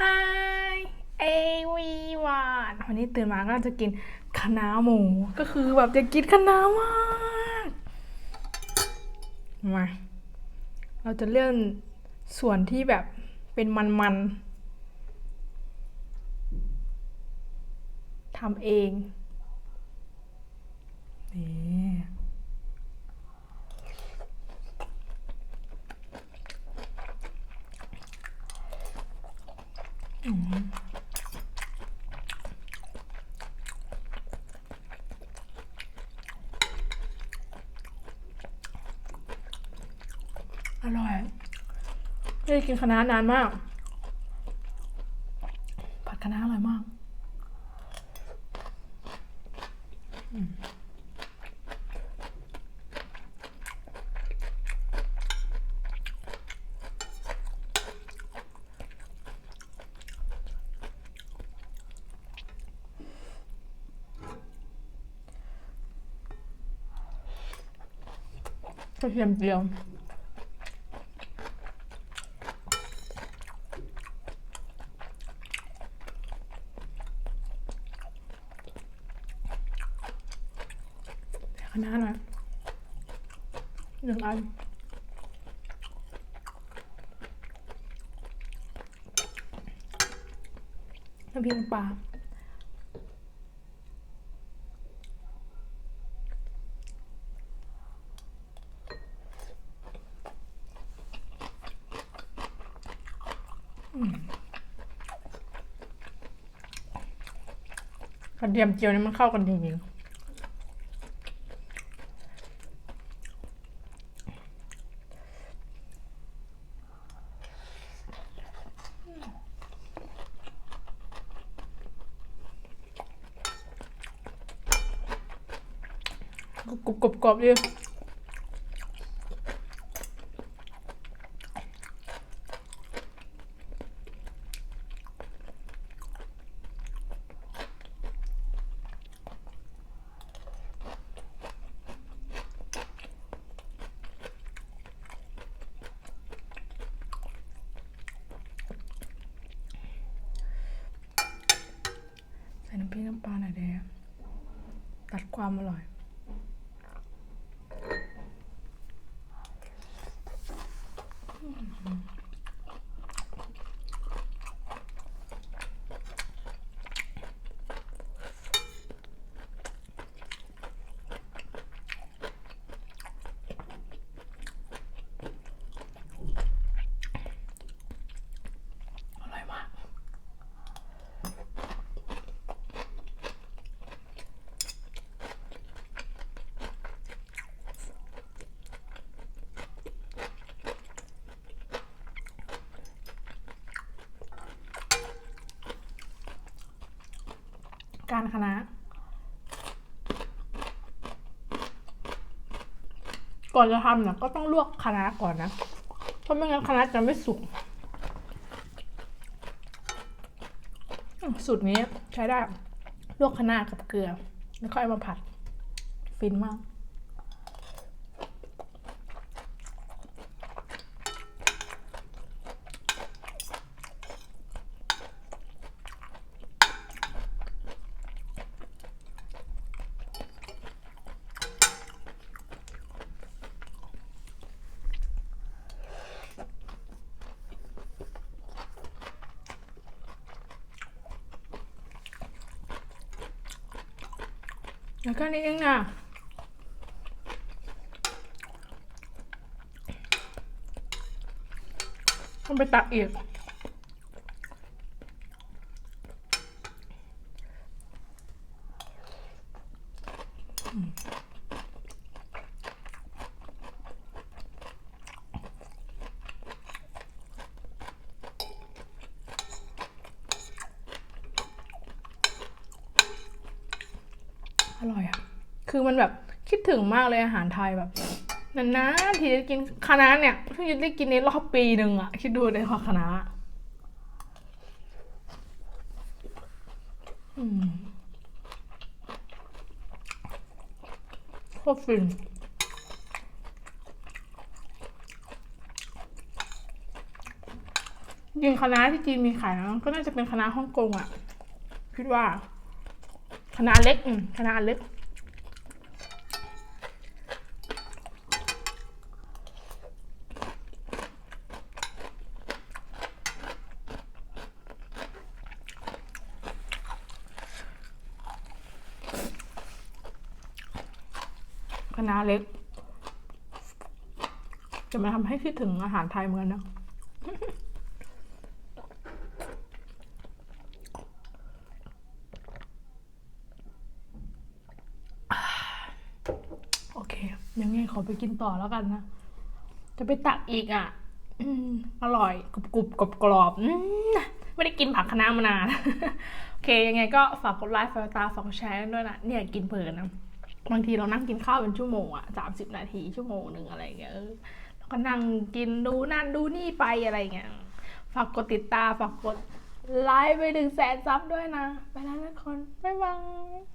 Hi everyone วันนี้ตื่นมาก็จะกินคะน้าหมู ก็คือแบบจะกินคะน้ามากมา เราจะเลื่อนส่วนที่แบบเป็นมันๆทำเองนี่ อร่อยไม่ได้กินคะน้านานมาก ผัดคะน้าอร่อยมาก ระเทียมเจียวคณะหน่อยหนึ่งอันน้ำพริกปลาก ระเทียมเจียวนี่มันเข้ากันจริงๆกรุบกรอบกรอบดี น้ำพริกน้ำปลาหน่อยเดียวตัดความอร่อยอ คณะก่อนจะทำเนี่ยก็ต้องลวกคะน้าก่อนนะ เพราะไม่งั้นคะน้าจะไม่สุก สูตรนี้ใช้ได้ลวกคะน้ากับเกลือ แล้วค่อยเอามาผัด ฟินมาก แล้วก็นี้เองอะต้องไปตักอีกอ ร่อยอะคือมันแบบคิดถึงมากเลยอาหารไทยแบบนานๆทีจะกินคณะเนี่ยเพิ่งจะได้กินในรอบปีหนึ่งอะคิดดูในความคะโคตรฟินยิงคณะที่จีนมีขายนะก็น่าจะเป็นคณะฮ่องกงอะคิดว่า คณะน้าเล็กอืมคณะน้าเล็กคณะน้าเล็ก จะมาทำให้คิดถึงอาหารไทยเหมือนกันนะ โอเค ยังไงขอไปกินต่อแล้วกันนะ จะไปตักอีกอะอืมอร่อยกรุบกรุบกรอบกรอบไม่ได้กินผักคะน้ามานาน โอเค ยังไงก็ฝากกดไลค์ฝากกดตามฝากแชร์ด้วยนะเนี่ยกินเพลินนะบางทีเรานั่งกินข้าวเป็นชั่วโมงอะสามสิบนาทีชั่วโมงหนึ่งอะไรเงี้ยเออแล้วก็นั่งกินดูนั่นดูนี่ไปอะไรเงี้ยฝากกดติดตามฝากกดไลค์ไปถึงแสนซับด้วยนะ ไปแล้วทุกคน บ๊ายบาย